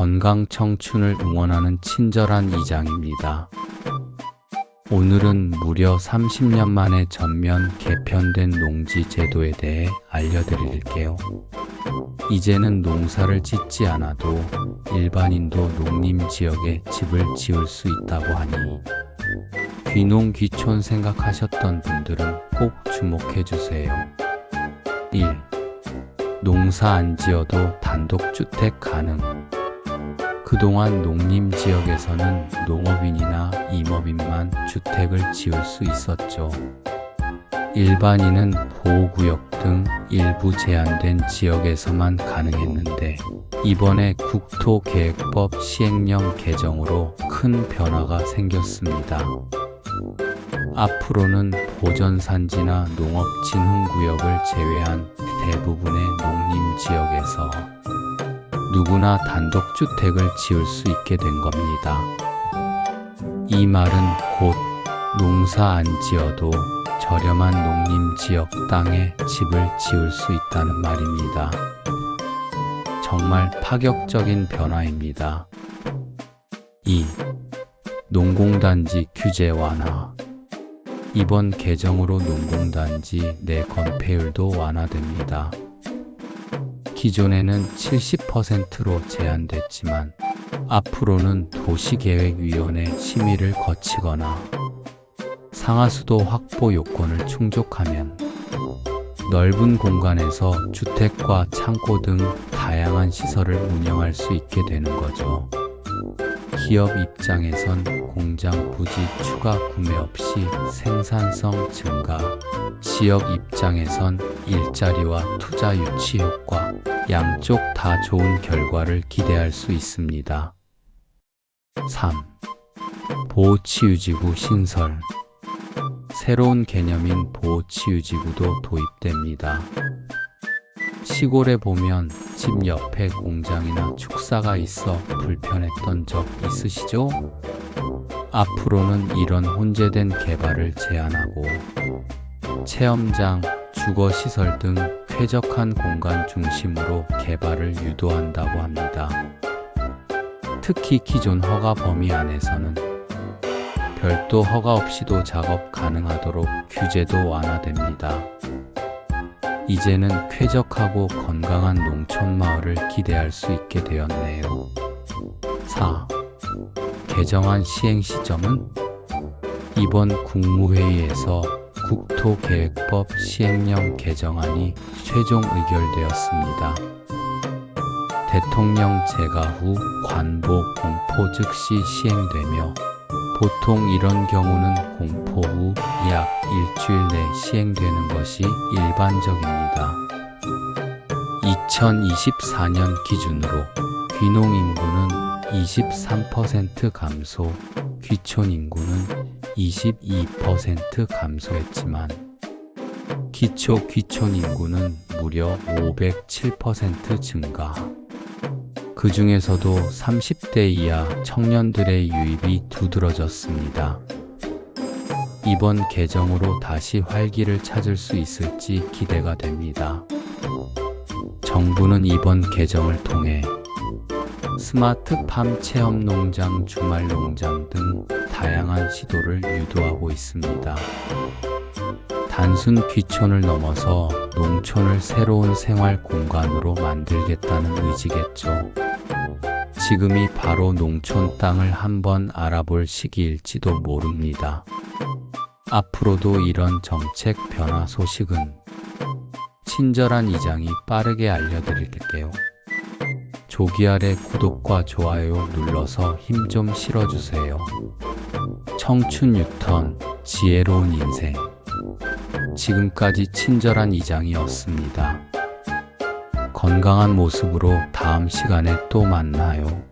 건강 청춘을 응원하는 친절한 이장입니다. 오늘은 무려 30년 만에 전면 개편된 농지 제도에 대해 알려드릴게요. 이제는 농사를 짓지 않아도 일반인도 농림 지역에 집을 지을 수 있다고 하니 귀농 귀촌 생각하셨던 분들은 꼭 주목해 주세요. 1. 농사 안 지어도 단독주택 가능. 그동안 농림 지역에서는 농업인이나 임업인만 주택을 지을 수 있었죠. 일반인은 보호구역 등 일부 제한된 지역에서만 가능했는데 이번에 국토계획법 시행령 개정으로 큰 변화가 생겼습니다. 앞으로는 보전산지나 농업진흥구역을 제외한 대부분의 농림 지역에서 누구나 단독주택을 지을 수 있게 된 겁니다. 이 말은 곧 농사 안 지어도 저렴한 농림 지역 땅에 집을 지을 수 있다는 말입니다. 정말 파격적인 변화입니다. 2. 농공단지 규제 완화. 이번 개정으로 농공단지 내 건폐율도 완화됩니다. 기존에는 70%로 제한됐지만 앞으로는 도시계획위원회 심의를 거치거나 상하수도 확보 요건을 충족하면 넓은 공간에서 주택과 창고 등 다양한 시설을 운영할 수 있게 되는 거죠. 기업 입장에선 공장 부지 추가 구매 없이 생산성 증가, 지역 입장에선 일자리와 투자 유치 효과, 양쪽 다 좋은 결과를 기대할 수 있습니다. 3. 보호치유지구 신설 새로운 개념인 보호치유지구도 도입됩니다. 시골에 보면 집 옆에 공장이나 축사가 있어 불편했던 적 있으시죠? 앞으로는 이런 혼재된 개발을 제한하고 체험장, 주거시설 등 쾌적한 공간 중심으로 개발을 유도한다고 합니다. 특히 기존 허가 범위 안에서는 별도 허가 없이도 작업 가능하도록 규제도 완화됩니다. 이제는 쾌적하고 건강한 농촌 마을을 기대할 수 있게 되었네요. 4. 개정안 시행 시점은 이번 국무회의에서 국토계획법 시행령 개정안이 최종 의결되었습니다. 대통령 재가 후 관보 공포 즉시 시행되며 보통 이런 경우는 공포 후 약 일주일 내 시행되는 것이 일반적입니다. 2024년 기준으로 귀농 인구는 23% 감소, 귀촌 인구는 22% 감소했지만 기초 귀촌 인구는 무려 507% 증가. 그 중에서도 30대 이하 청년들의 유입이 두드러졌습니다. 이번 개정으로 다시 활기를 찾을 수 있을지 기대가 됩니다. 정부는 이번 개정을 통해 스마트팜 체험 농장, 주말 농장 등 다양한 시도를 유도하고 있습니다. 단순 귀촌을 넘어서 농촌을 새로운 생활 공간으로 만들겠다는 의지겠죠. 지금이 바로 농촌 땅을 한번 알아볼 시기일지도 모릅니다. 앞으로도 이런 정책 변화 소식은 친절한 이장이 빠르게 알려드릴게요. 조기 아래 구독과 좋아요 눌러서 힘 좀 실어주세요. 청춘 유턴, 지혜로운 인생. 지금까지 친절한 이장이었습니다. 건강한 모습으로 다음 시간에 또 만나요.